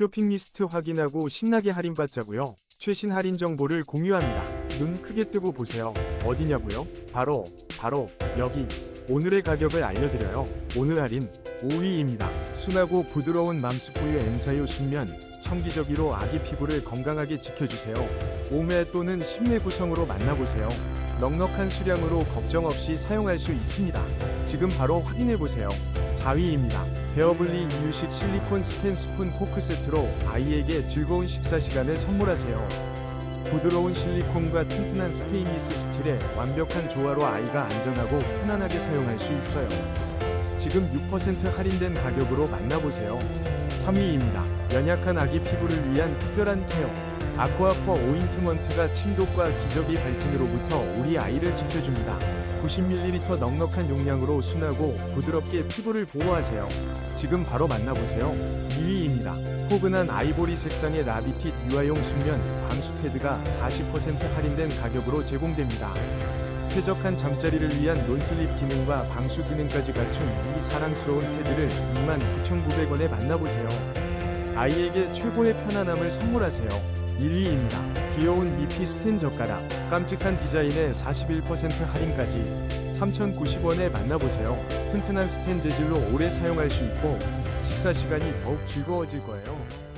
쇼핑 리스트 확인하고 신나게 할인받자고요. 최신 할인 정보를 공유합니다. 눈 크게 뜨고 보세요. 어디냐고요? 바로 바로 여기. 오늘의 가격을 알려드려요. 오늘 할인 5위입니다. 순하고 부드러운 맘스포유 M사유 순면 청기저기로 아기 피부를 건강하게 지켜주세요. 5매 또는 10매 구성으로 만나보세요. 넉넉한 수량으로 걱정 없이 사용할 수 있습니다. 지금 바로 확인해보세요. 4위입니다. 베어블리 이유식 실리콘 스텐 스푼 포크 세트로 아이에게 즐거운 식사 시간을 선물하세요. 부드러운 실리콘과 튼튼한 스테인리스 스틸의 완벽한 조화로 아이가 안전하고 편안하게 사용할 수 있어요. 지금 6% 할인된 가격으로 만나보세요. 3위입니다. 연약한 아기 피부를 위한 특별한 케어. 아쿠아퍼 오인트먼트가 침독과 기저귀 발진으로부터 우리 아이를 지켜줍니다. 90ml 넉넉한 용량으로 순하고 부드럽게 피부를 보호하세요. 지금 바로 만나보세요. 2위입니다. 포근한 아이보리 색상의 라비티 유아용 순면 방수 패드가 40% 할인된 가격으로 제공됩니다. 쾌적한 잠자리를 위한 논슬립 기능과 방수 기능까지 갖춘 이 사랑스러운 패드를 29,900원에 만나보세요. 아이에게 최고의 편안함을 선물하세요. 1위입니다. 귀여운 미피 스텐 젓가락, 깜찍한 디자인에 41% 할인까지 3,090원에 만나보세요. 튼튼한 스텐 재질로 오래 사용할 수 있고 식사 시간이 더욱 즐거워질 거예요.